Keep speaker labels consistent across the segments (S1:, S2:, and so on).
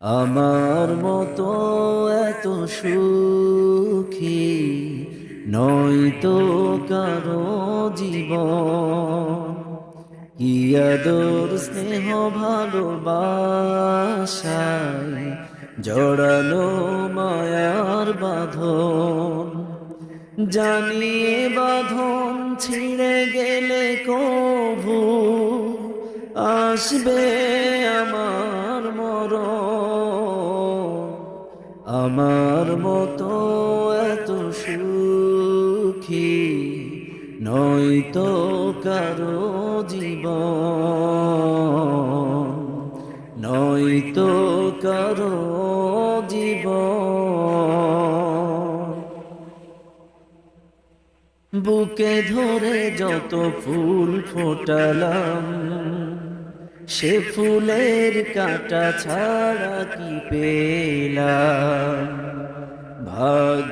S1: আমার মতো এত সুখী নয়তো কারও জীবন। কি আদর, স্নেহ, ভালোবাসায় জড়ালো মায়ার বাঁধন। জানিয়ে বাঁধন ছিঁড়ে গেলে কভু আসবে আমার মতো এত সুখী নয়তো কারও জীব জীবন নয়তো কারও জীবন। বুকে ধরে যত ফুল ফোটালাম, সে ফুলের কাটা ছাড়া কি পেলাম?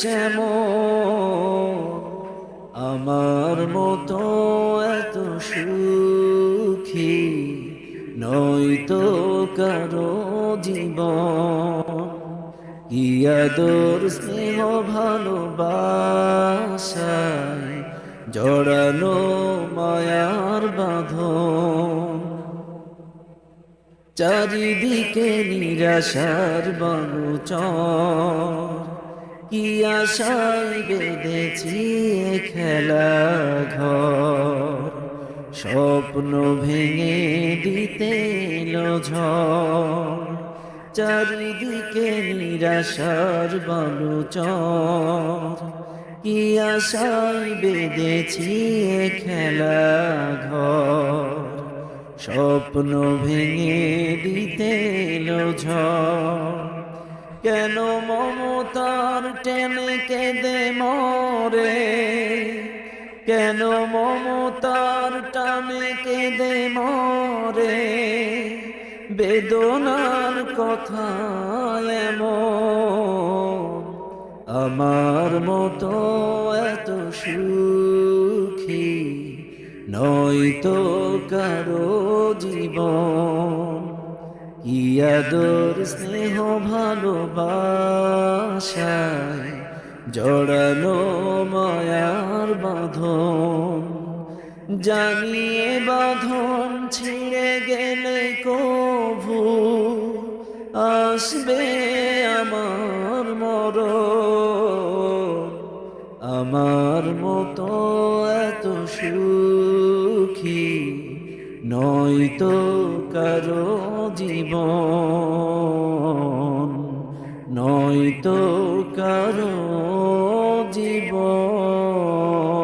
S1: এমন আমার মতো এত সুখী নয়তো কারও জীবন। কি আদর, স্নেহ, ভালোবাসায় জড়ানো মায়ার বাঁধন। চারিদিকে নিরাশার বালুচর কি আশায় বেঁধেছি খেলা ঘর? স্বপ্ন ভেঙে দিতে ঝড়। চারিদিকে নিরাশার বালুচর। কি আশায় বেঁধেছি খেলা ঘর? স্বপ্ন ভেঙে দিতে ঝড়। কেন মমতার টেনে কেঁদে মরে? কেন মমতার টানে কেঁদে মরে? বেদনার কথা আমার মতো এত সুখী নয়তো কারও জীবন। কি আদর স্নেহ ভালোবাসায় জড়ানো মায়ার বাঁধন। জানিয়ে বাঁধন ছিঁড়ে গেলে কভু আসবে আমার মরণ। আমার মতো এত সুখী নয়তো কারও জীবন নয়তো কারও জীবন।